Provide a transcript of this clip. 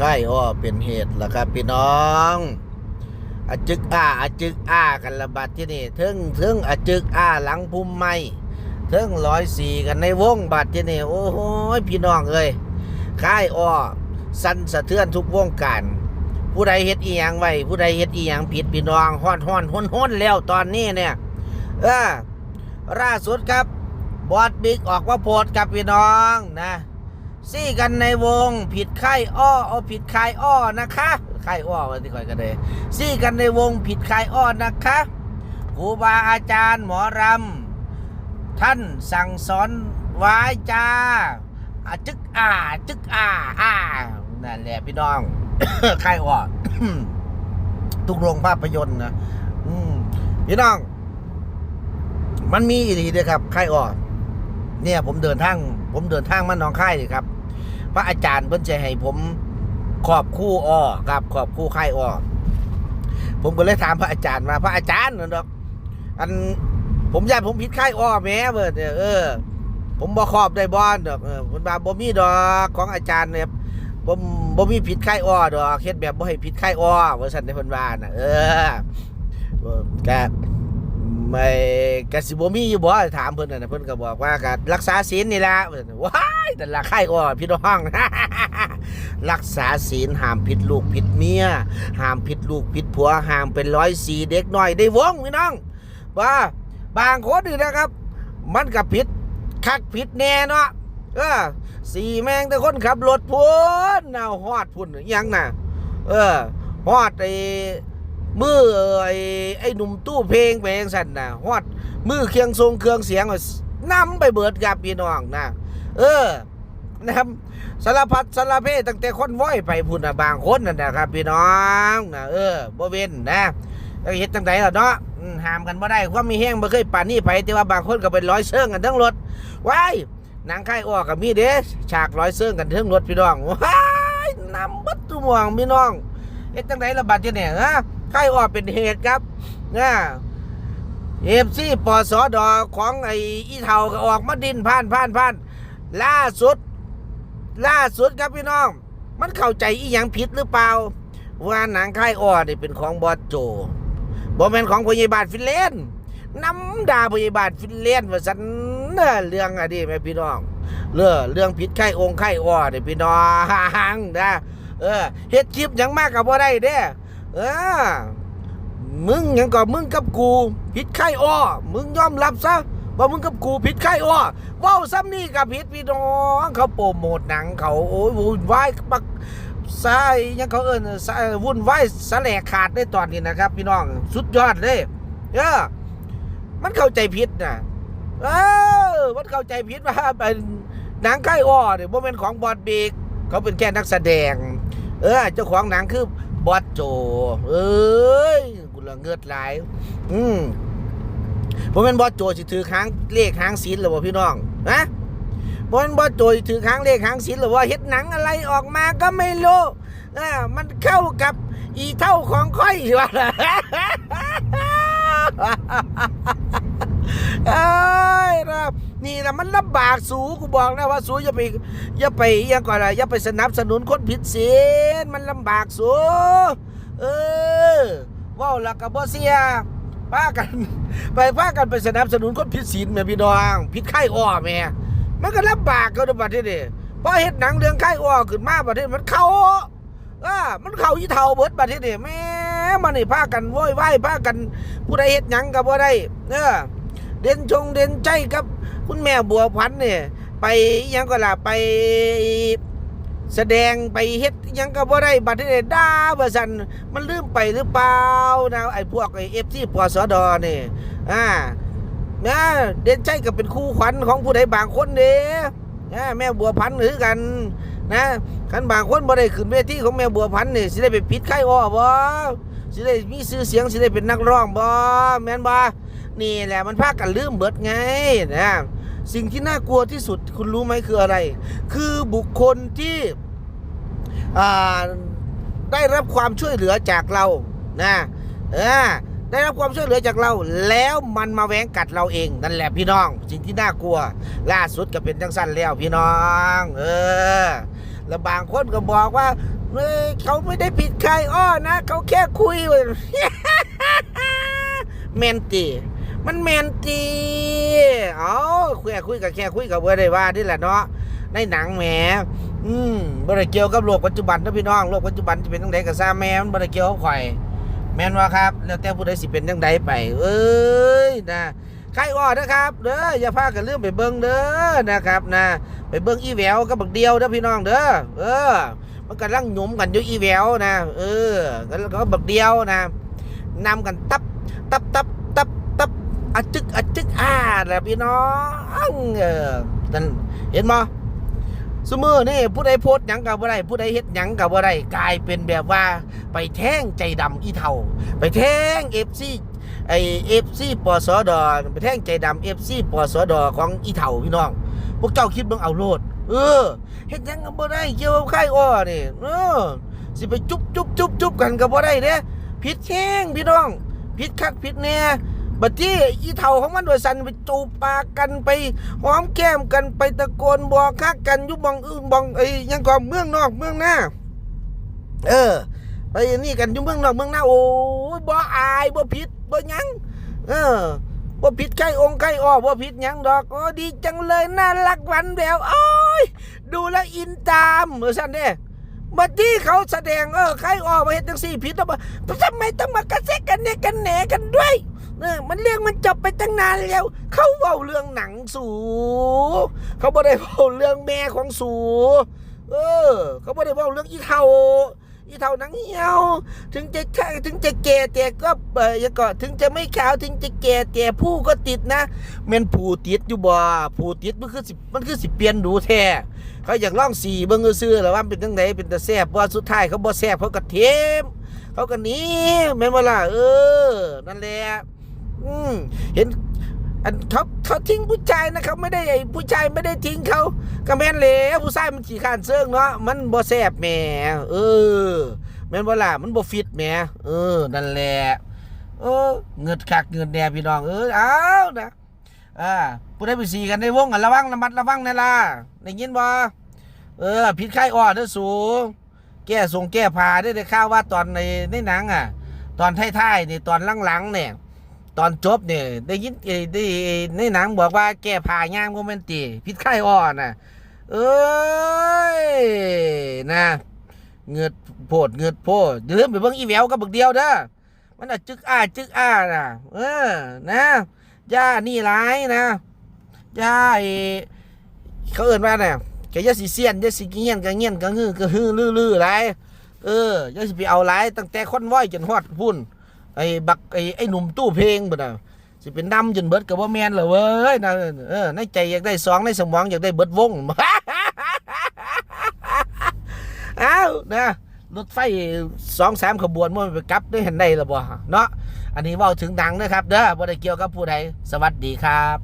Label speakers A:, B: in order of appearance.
A: ค่ายอ้อเป็นเหตุล่ะครับ พี่น้องอาจึกอ้าอาจึกอ้ากันระบาดที่นี่เทิงเทิงอาจึกอ้าหลังพุ่มไม้เทิงร้อยสี่กันในวงบาดที่นี่โอ้โหพี่น้องเอ้ยค่ายอ้อสั่นสะเทือนทุกวงการผู้ใดเฮ็ดอีหยังไว้ผู้ใดเฮ็ดอีหยังผิดพี่น้องฮ้อนฮ้อนห้นห้นแล้วตอนนี้เนี่ยเออล่าสุดครับบอดบิ๊กออกว่าโพดกับพี่น้องนะ ซี่กันในวงผิดค่อ้อเอาผิดค่ายอ้อนะคะค่อ้อวันที่คอยกันเลยซี่กันในวงผิดค่ายอ้อนะคะครูบาอาจารย์หมอรำท่านสั่งสอนไว้จ้าอาจึกอ่าจึกอ่าอ่านั่นแหละพี่น้องค่อ้อทุกโรงภาพยนตร์นะพี่น้อง มันมีอีหลีเด้อครับค่อ้อเนี่ยผมเดินทาง ผมเดินทางมาหนองค่ายเลยครับ พระอาจารย์เพิ่นจะให้ผมขอบคู่อ้อครับขอบคู่ค่ายอ้อผมก็เลยถามพระอาจารย์มาพระอาจารย์นั่นดอก อันผมญาติผมผิดค่ายอ้อแม่เบิดเนี่ยเออ ผมบ่ครอบได้บ่ดอกเออเพิ่นว่าบ่มีดอกของอาจารย์เนี่ยบ่บ่มีผิดค่ายอ้อดอกเฮ็ดแบบบ่ให้ผิดค่ายอ้อว่าซั่นได้เพิ่นว่าน่ะเออเออก็ ไม่กสิบมีอยู่บ่ถามเพิ่นน่ะนะเพิ่นก็บอกว่าก็รักษาศีลนี่ละเพิ่นว้ายแต่ละค่ายอ้อพี่น้อง รักษาศีลห้ามผิดลูกผิดเมียห้ามผิดลูกผิดผัวห้ามเป็นร้อยสีเด็กน้อยได้วงพี่น้องว่าบางคนนี่นะครับ มันก็ผิดคักผิดแน่เนาะเออสีแมงแต่คนขับรถพุ่นน่าฮอดพุ่นอิหยังน่ะเออฮอดไอ มือไอ้ไอ้หนุ่มตู้เพลงไปเองสันนะฮอดมือเครื่องทรงเครื่องเสียงนำไปเบิดกับพี่น้องนะเออนะครับสารพัดสารเพตั้งแต่คนว้อยไปพุ่นนะบางคนนั่นนะครับพี่น้องนะเออบ่เว้นนะแล้เฮ็ดจังไดล่ะเนาะห้ามกันบ่ได้ความมีแห้งบ่เคยปานนี้ไปแต่ว่าบางคนก็เป็นร้อยเชิงกันทั้งรถว้ายหนังค่ายออกกับมีเด้ฉากร้อยเชิงกันทั้งรถพี่น้องว้ายนำบัดตุม่วงพี่น้องเฮ็ดจังไดระบาดจะเนี่ยฮะ ไข้ออกเป็นเหตุครับนะเอฟซีปอสอดอของไอ้อีเทาก็ออกมาดินผ่านผ่านผ่านล่าสุด ล่าสุดครับพี่น้อง มันเข้าใจอีหยังผิดหรือเปล่า ว่าหนังค่ายอ้อนี่เป็นของบอสโจบ่แมนของพยาบาลฟินแลนด์น้ำดาพยาบาลฟินแลนด์ว่าสันเน้อเรื่องอะดิแม่พี่น้องเรื่องเรื่องผิดไข้องค์ไข้อ้อนี่พี่น้องนะเออเฮ็ดคลิปยังมากกับบ่ได้เด้ เออมึงยังก็มึงกับกูผิดไข้อ้อมึงยอมรับซะว่ามึงกับกูผิดไข้อ้อเว้าซ้ำนี่กับผิดพี่น้องเขาโปรโมทหนังเขาโอ้ยวุ่นวายปักสายยังเขาเอิ้นสายวุ่นวายสแหลกขาดได้ตอนนี้นะครับ พี่น้องสุดยอดเลยเออมันเข้าใจผิดนะเออมันเข้าใจผิดว่าเป็นหนังไข้อ้อเนี่ยบ่แม่นของบอดเบกเขาเป็นแค่นักแสดง เออเจ้าของหนังคือ บอสโจ เอ้ยกูละเงิดหลาย อืมผมเป็นบอสโจสิถือค้างเลขค้างศีลหรือว่าพี่น้องนะผมเป็นบอสโจสิถือค้างเลขค้างศีลหรือว่าเฮ็ดหนังอะไรออกมาก็ไม่รู้เออมันเข้ากับอีเท่าของค่อยว่าเอ้ยนะ นี่นะมันลำบากสูกูบอกนะว่าสูอย่าไปอย่าไปอยังก่อนละอย่าไปสนับสนุนคนผิดศีลมันลำบากสูเออว่าและกับบ่เสียพากัน ไปพากันไปสนับสนุนคนผิดศีลแม่พี่น้องผิดไข้อ้อแม่มันก็ลำบากเขาในประเทศนี้พอเฮ็ดหนังเรื่องไข้อ้อขึ้นมาประเทศมันเข้าเออมันเข้าอีเท่าเบิดประเทศนี้แม่มันนี่พากันโวยวายพากันผู้ใดเฮ็ดหยังก็บ่ได้เออเด่นชงเด่นใจครับ คุณแม่บัวพันธ์เนี่ย ไปยังก็ล่ะไปแสดงไปเฮ็ดยังก็บ่ได้บัดนี้ด่าว่าซั่นมันลืมไปหรือเปล่านะไอ้พวกไอ้ FC ปสดนี่อ่านะเด่นใจก็เป็นคู่ขวัญของผู้ใดบางคนเด้นะแม่บัวพันธุ์คือกัน นะคันบางคนบ่ได้ขึ้นเวทีของแม่บัวพันธุ์นี่สิได้ไปปิดไข่อ้อบ่สิได้มีชื่อเสียงสิได้เป็นนักร้องบ่แม่นบ่นี่แหละมันพากันลืมเบิดไงนะ สิ่งที่น่ากลัวที่สุดคุณรู้ไหมคืออะไร คือบุคคลที่ได้รับความช่วยเหลือจากเรานะได้รับความช่วยเหลือจากเรา แล้วมันมาแหวงกัดเราเองนั่นแหละพี่น้อง สิ่งที่น่ากลัว ล่าสุดก็เป็นจังสั้นแล้วพี่น้อง เออแล้วบางคนก็บอกว่าเอ้ยเขาไม่ได้ผิดใครอ้อนะ เขาแค่คุยเว้ยแมนตี มันแมนตีเอาคุยคุยกับแค่คุยกับเบ่ได้ว่านี่แหละเนาะในหนังแหมอืมบ่ไดเกี่ยวกับโลกปัจจุบันนะพี่น้องโลกปัจจุบันจะเป็นจังไดก็ซ่าแม่มันบ่ไดเกี่ยวกับข่อยแมนว่าครับ แล้วแต่ผู้ใดสิเป็นจังไดไป เอ้ยนะใครอ้อนะครับเด้ออย่าพากันลืมไปเบิ่งเด้อนะครับนะไปเบิ่งอีแววกับบักเดียวเด้อพี่น้องเด้อเออ มันกำลังหยุมกันอยู่อีแววนะเออแล้วก็บักเดียวนะนำกันตับตับตับ อะจึกอะจึกอ่าแหละพี่น้องเออนั่นเห็นบ่สมือนี่ผู้ใดโพสหยังกับบ่ได้ผู้ใดเฮ็ดหยังกับบ่ได้กลายเป็นแบบว่า ไปแท่งใจดำอีเท่า ไปแท่งเอฟซีไอเอฟซีปอสดไปแท่งใจดำเอฟซีปอสดของอีเท่าพี่น้อง พวกเจ้าคิดเบิ่งเอาโลด เออเฮ็ดหยังก็บ่ได้เกี่ยวกับไข้อ้อนี่เออสิไปจุ๊บจุ๊บจุ๊บจุ๊บกันก็บ่ได้เด้ผิดแข้งพี่น้องผิดคักผิดแน่ บัดที่อีเท่าของมันว่าสันไปจูบปากกันไปหอมแก้มกันไปตะโกนบอกคักกันยู่บองอึ้งบองไอ้ยังก็เมืองนอกเมืองหน้า เออ ไปนี่กันยู่เมืองนอกเมืองหน้าโอ้บ่อายบ่ผิดบ่ยังเออบ่ผิดใครองค์ใครอ้อบ่ผิดยังดอกโอ้ดีจังเลยน่ารักหวันแววโอ้ยดูแล้วอินตามเออซั่นเด้บัดที่เขาแสดงเออใครอ้อมาเฮ็ดจังซี่ผิดแล้วบ่ทำไมต้องมากระแซะกันเนี่ยกันแหนกันด้วย เออมันเรื่องมันจบไปตั้งนานแล้ว เขาเว้าเรื่องหนังสู เขาบ่ได้เว้าเรื่องแม่ของสู เออ เขาไม่ได้บอกเรื่องอีเท่าอีเท่าหนังเหี่ยว ถึงจะแค่ถึงจะแก่แต่ก็เออยังก็ถึงจะไม่ขาวถึงจะแก่แต่ผู้ก็ติดนะแม่นผู้ติดอยู่บ่ผู้ติดมันคือสิมันคือสิเปลี่ยนดูแท้เขาอยากล่องสีเบิ่งซื่อๆแล้วว่าเป็นจังไดเป็นตาแซ่บว่าสุดท้ายเขาบ่แซ่บเขาก็เทมเขาก็หนีแม่นบ่ล่ะเออ นั่นแหละ อืมเห็นอันเขาเขาทิ้งผู้ชายนะเขาไม่ได้ไอ้ผู้ชายไม่ได้ทิ้งเขาก็แม่นเลยผู้ชายมันขี้ขานเซิงเนาะมันบ่แซ่บแหมเออ แม่นบ่ล่ะมันบ่ฟิตแหมเออ นั่นแหละเออเงิดคักเงิดแหน่พี่น้องเออเอานะอ่าผู้ใดไปสีกันในวงกันระวังระมัดระวังในล่ะได้ยินบ่เออผิดไข้อ่อนเด้อสูแก้ทรงแก้ผ้าได้ได้ข่าวว่าตอนในในหนังอะ ตอนท้ายๆนี่ตอนหลังๆเนี่ย ตอนจบเนี่ยได้ยินได้ในหนังบอกว่าแก้ผ่าย่างโมเมนตีพิษไข้อ่อนนะเอ้ยนะเงือดโพดเงือดโพดอย่าลืมไปเบิ่งอีแววกับบึกเดียวเด้อมันอะจึกอ้าจึกอ้าน่ะ เออ นะย่านี่ร้ายนะย่าเขาเอิ้นว่าน่ะแกย่าสิเซียนย่าสิเงี้ยนก็เงี้ยนก็ฮือก็ฮือลือๆหลายเออย่าสิไปเอาหลายตั้งแต่คอนว้อยจนฮอดพุ่น ไอ้บักไอ้ไอ้หนุ่มตู้เพลงบ่น่ะสิเป็นดำจนเบิดก็บ่แม่นเหรอเว้ยนะเออในใจอยากได้สองในสมองอยากได้เบิดวงเอ้านะรถไฟสองสามขบวนมันไปกลับได้เห็นได้หรอบ่เนาะอันนี้เว้าถึงดังนะครับเด้อบ่ได้เกี่ยวกับผู้ใดสวัสดีครับ